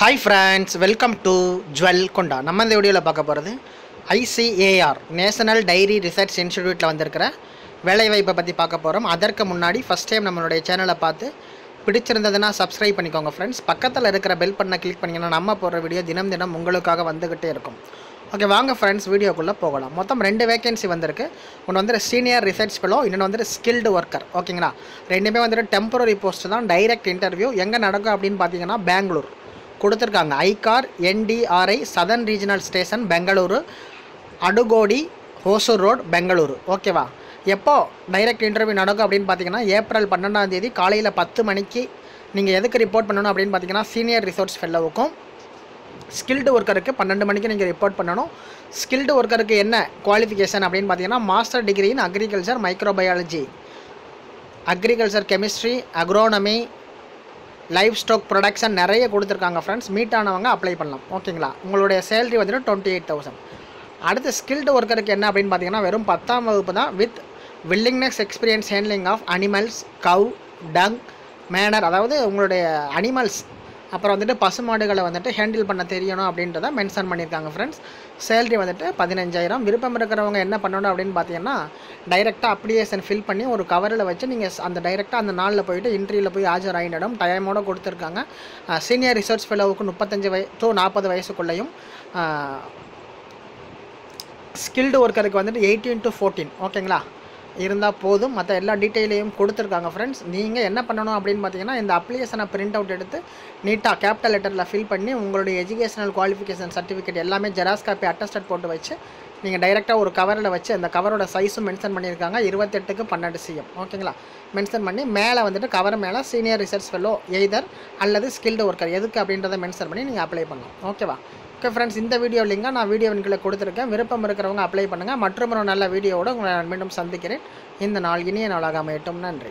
Hi friends welcome to jewel கொண்டா நம்ம இந்த வீடியோவில் பார்க்க போகிறது ஐசிஏஆர் நேஷனல் டைரி ரிசர்ச் இன்ஸ்டிடியூட்டில் வந்திருக்கிற வேலைவாய்ப்பை பற்றி பார்க்க போகிறோம் அதற்கு முன்னாடி ஃபஸ்ட் டைம் நம்மளுடைய சேனலை பார்த்து பிடிச்சிருந்ததுன்னா சப்ஸ்கிரைப் பண்ணிக்கோங்க ஃப்ரெண்ட்ஸ் பக்கத்தில் இருக்கிற பெல் பண்ண கிளிக் பண்ணிங்கன்னா நம்ம போடுற வீடியோ தினம் தினம் உங்களுக்காக வந்துக்கிட்டே இருக்கும். ஓகே வாங்க ஃப்ரெண்ட்ஸ் வீடியோக்குள்ளே போகலாம். மொத்தம் ரெண்டு வேகன்சி வந்திருக்கு. ஒன்று வந்துட்டு சீனியர் ரிசர்ச் ஃபெலோ இன்னொன்று வந்துட்டு ஸ்கில்டு ஒர்க்கர் ஓகேங்களா ரெண்டுமே வந்துட்டு டெம்பரரி போஸ்ட் தான் டைரக்ட் இன்டர்வியூ எங்கே நடக்கும் அப்படின்னு பார்த்தீங்கன்னா பெங்களூர். கொடுத்துருக்காங்க. ICAR NDRI southern regional station Bengaluru Adugodi Hosur road Bengaluru. ஓகேவா எப்போ டைரக்ட் இன்டர்வியூ நடக்கும் அப்படின்னு பார்த்தீங்கன்னா ஏப்ரல் பன்னெண்டாம் தேதி காலையில் பத்து மணிக்கு நீங்கள் எதுக்கு ரிப்போர்ட் பண்ணணும் அப்படின்னு பார்த்தீங்கன்னா சீனியர் ரிசோர்ஸ் ஃபெல்லோவுக்கும் ஸ்கில்டு ஒர்க்கருக்கு பன்னெண்டு மணிக்கு நீங்கள் ரிப்போர்ட் பண்ணணும். ஸ்கில்டு ஒர்க்கருக்கு என்ன குவாலிஃபிகேஷன் அப்படின்னு பார்த்தீங்கன்னா master degree in agriculture microbiology agriculture chemistry agronomy life stock production நிறைய கொடுத்துருக்காங்க ஃப்ரெண்ட்ஸ் மீட் ஆனவங்க அப்ளை பண்ணலாம் ஓகேங்களா உங்களுடைய சேலரி வந்துட்டு டுவெண்ட்டி எயிட் தௌசண்ட் அடுத்து ஸ்கில்டு ஒர்க்கருக்கு என்ன அப்படின்னு பார்த்தீங்கன்னா வெறும் பத்தாம் வகுப்பு தான் with willingness experience handling of animals cow dung manure அதாவது உங்களுடைய அனிமல்ஸ் அப்புறம் வந்துட்டு பசுமாடுகளை வந்துட்டு ஹேண்டில் பண்ண தெரியணும் அப்படின்றத மென்ஷன் பண்ணியிருக்காங்க ஃப்ரெண்ட்ஸ் சேலரி வந்துட்டு பதினஞ்சாயிரம். விருப்பம் இருக்கிறவங்க என்ன பண்ணணும் அப்படின்னு பார்த்தீங்கன்னா டைரெக்டாக அப்ளிகேஷன் ஃபில் பண்ணி ஒரு கவரில் வச்சு நீங்கள் அந்த டைரெக்டாக அந்த நாளில் போயிட்டு இன்டர்வியூவில் போய் ஆஜர் ஆகிடும் டைமோட கொடுத்துருக்காங்க. சீனியர் ரிசர்ச் ஃபெலோவுக்கு முப்பத்தஞ்சு வய டு நாற்பது வயசுக்குள்ளேயும் ஸ்கில்டு ஒர்க்கருக்கு வந்துட்டு எயிட்டீன் டு ஃபோர்டீன் ஓகேங்களா இருந்தால் போதும். மற்ற எல்லா டீட்டெயிலையும் கொடுத்துருக்காங்க ஃப்ரெண்ட்ஸ் நீங்கள் என்ன பண்ணணும் அப்படின்னு பார்த்தீங்கன்னா இந்த அப்ளிகேஷனை பிரிண்ட் அவுட் எடுத்து நீட்டாக கேபிட்டல் லெட்டரில் ஃபில் பண்ணி உங்களுடைய எஜுகேஷனல் குவாலிஃபிகேஷன் சர்டிஃபிகேட் எல்லாமே ஜெராக்ஸ் காப்பி அட்டஸ்டட் போட்டு வச்சு நீங்கள் டைரெக்டாக ஒரு கவரில் வச்சு அந்த கவரோட சைஸும் மென்ஷன் பண்ணியிருக்காங்க. இருபத்தெட்டுக்கு பன்னெண்டு சிஎம் ஓகேங்களா? மென்ஷன் பண்ணி மேலே வந்துட்டு கவர் மேலே சீனியர் ரிசர்ச் ஃபெல்லோ எய்தர் அல்லது ஸ்கில்டு ஒர்க்கர் எதுக்கு அப்படின்றத மென்ஷன் பண்ணி நீங்கள் அப்ளை பண்ணலாம். ஓகேவா? ஓகே ஃப்ரெண்ட்ஸ் இந்த வீடியோ லிங்கை நான் வீடியோ கீழே கொடுத்துருக்கேன். விருப்பம் இருக்கிறவங்க அப்ளை பண்ணுங்கள் மற்றும் ஒரு நல்ல வீடியோவோட உங்களை நான் மீண்டும் சந்திக்கிறேன். இந்த நாள் இனிய நாளாக அமையட்டும். நன்றி.